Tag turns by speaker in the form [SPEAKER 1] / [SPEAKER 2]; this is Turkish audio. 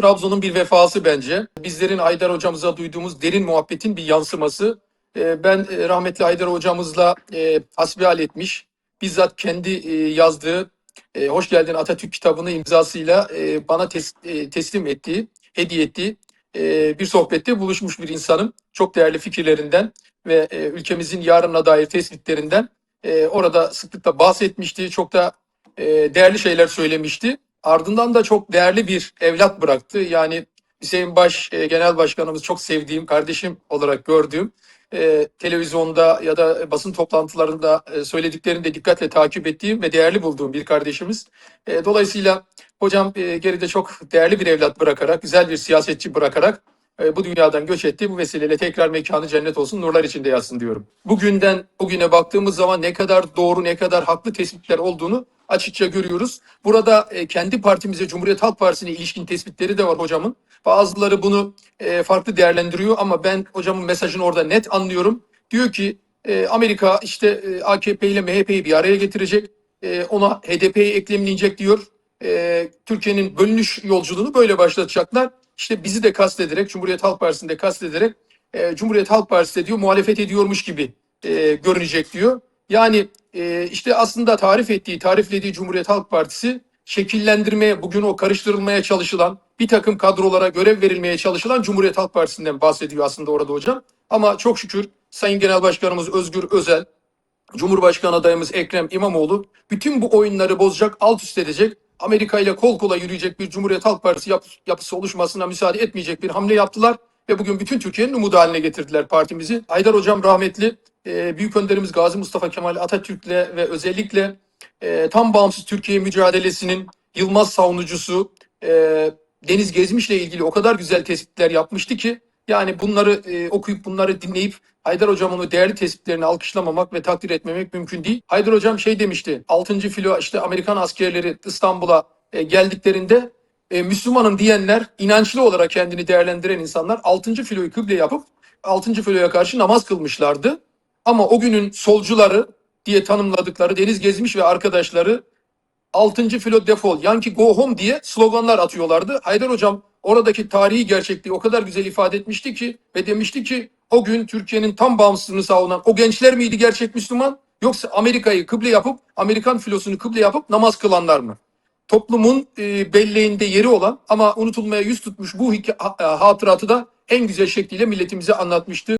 [SPEAKER 1] Trabzon'un bir vefası bence. Bizlerin Haydar hocamıza duyduğumuz derin muhabbetin bir yansıması. Ee, Ben e, rahmetli Haydar hocamızla e, hasbihal etmiş. Bizzat kendi e, yazdığı Hoş Geldin Atatürk kitabını imzasıyla bana tes- teslim ettiği, hediye ettiği bir sohbette buluşmuş bir insanım. Çok değerli fikirlerinden ve ülkemizin yarına dair tespitlerinden orada sıklıkla bahsetmişti. Çok da değerli şeyler söylemişti. Ardından da çok değerli bir evlat bıraktı. Yani Hüseyin Baş e, Genel Başkanımız çok sevdiğim, kardeşim olarak gördüğüm, e, televizyonda ya da basın toplantılarında e, söylediklerini de dikkatle takip ettiğim ve değerli bulduğum bir kardeşimiz. Dolayısıyla hocam e, geride çok değerli bir evlat bırakarak, güzel bir siyasetçi bırakarak bu dünyadan göç etti. Bu vesileyle tekrar mekanı cennet olsun, nurlar içinde yatsın diyorum. Bugünden bugüne baktığımız zaman ne kadar doğru, ne kadar haklı tespitler olduğunu açıkça görüyoruz. Burada e, kendi partimize, Cumhuriyet Halk Partisi'ne ilişkin tespitleri de var hocamın. Bazıları bunu e, farklı değerlendiriyor ama ben hocamın mesajını orada net anlıyorum. Diyor ki e, Amerika işte AKP ile MHP'yi bir araya getirecek, ona HDP'yi eklemleyecek diyor. Türkiye'nin bölünüş yolculuğunu böyle başlatacaklar. İşte bizi de kastederek, Cumhuriyet Halk Partisi'ni de kastederek Cumhuriyet Halk Partisi de diyor muhalefet ediyormuş gibi görünecek diyor. Yani e, işte aslında tarif ettiği, tariflediği Cumhuriyet Halk Partisi şekillendirmeye, bugün o karıştırılmaya çalışılan, bir takım kadrolara görev verilmeye çalışılan Cumhuriyet Halk Partisi'nden bahsediyor aslında orada hocam. Ama çok şükür Sayın Genel Başkanımız Özgür Özel, Cumhurbaşkanı adayımız Ekrem İmamoğlu bütün bu oyunları bozacak, alt üst edecek, Amerika ile kol kola yürüyecek bir Cumhuriyet Halk Partisi yap- yapısı oluşmasına müsaade etmeyecek bir hamle yaptılar ve bugün bütün Türkiye'nin umudu haline getirdiler partimizi. Haydar Hocam rahmetli, e, Büyük Önderimiz Gazi Mustafa Kemal Atatürk'le ve özellikle e, tam bağımsız Türkiye mücadelesinin Yılmaz savunucusu e, Deniz Gezmiş'le ilgili o kadar güzel tespitler yapmıştı ki yani bunları e, okuyup bunları dinleyip Haydar Hocam'ın o değerli tespitlerini alkışlamamak ve takdir etmemek mümkün değil. Haydar Hocam şey demişti 6. filo işte Amerikan askerleri İstanbul'a e, geldiklerinde e, Müslümanım diyenler inançlı olarak kendini değerlendiren insanlar 6. filoyu kıble yapıp 6. filoya karşı namaz kılmışlardı. Ama o günün solcuları diye tanımladıkları Deniz Gezmiş ve arkadaşları 6. filo defol, Yankee go home diye sloganlar atıyorlardı. Haydar Hocam oradaki tarihi gerçekliği o kadar güzel ifade etmişti ki ve demişti ki o gün Türkiye'nin tam bağımsızlığını savunan o gençler miydi gerçek Müslüman yoksa Amerika'yı kıble yapıp Amerikan filosunu kıble yapıp namaz kılanlar mı? Toplumun e, belleğinde yeri olan ama unutulmaya yüz tutmuş bu hika- ha- hatıratı da en güzel şekliyle milletimize anlatmıştı.